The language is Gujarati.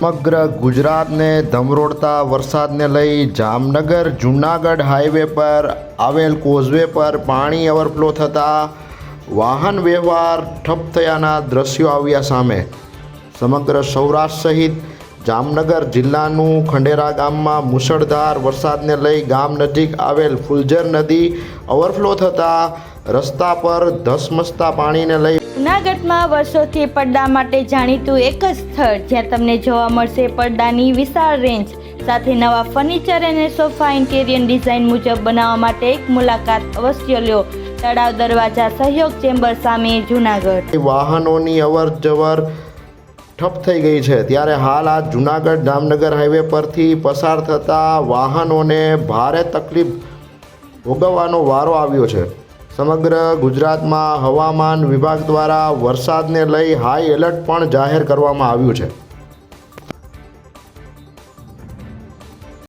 સમગ્ર ગુજરાતને ધમરોડતા વરસાદને લઈ જામનગર, જૂનાગઢ હાઈવે પર આવેલ કોઝવે પર પાણી ઓવરફ્લો થતાં વાહન વ્યવહાર ઠપ થયાના દ્રશ્યો આવ્યા સામે. સમગ્ર સૌરાષ્ટ્ર સહિત જામનગર જિલ્લાનું ખંડેરા ગામમાં મુશળધાર વરસાદને લઈ ગામ નજીક આવેલ ફુલઝર નદી ઓવરફ્લો થતાં રસ્તા પર ધસમસતા પાણીને લઈ જૂનાગઢમાં વર્ષોથી પડદા માટે જાણીતું એક જ સ્થળ જ્યાં તમને જોવા મળશે પડદાની વિશાળ રેન્જ સાથે નવા ફર્નિચર અને સોફા ઇન્ટેરિયર ડિઝાઇન મુજબ બનાવવા માટે એક મુલાકાત અવશ્ય લ્યો તળાવ દરવાજા સહયોગ ચેમ્બર સામે જૂનાગઢ. વાહનોની અવર જવર ઠપ થઈ ગઈ છે. ત્યારે હાલ આ જુનાગઢ જામનગર હાઈવે પરથી પસાર થતા વાહનોને ભારે તકલીફ ભોગવવાનો વારો આવ્યો છે. સમગ્ર ગુજરાતમાં હવામાન વિભાગ દ્વારા વરસાદને લઈ હાઈ એલર્ટ પણ જાહેર કરવામાં આવ્યું છે.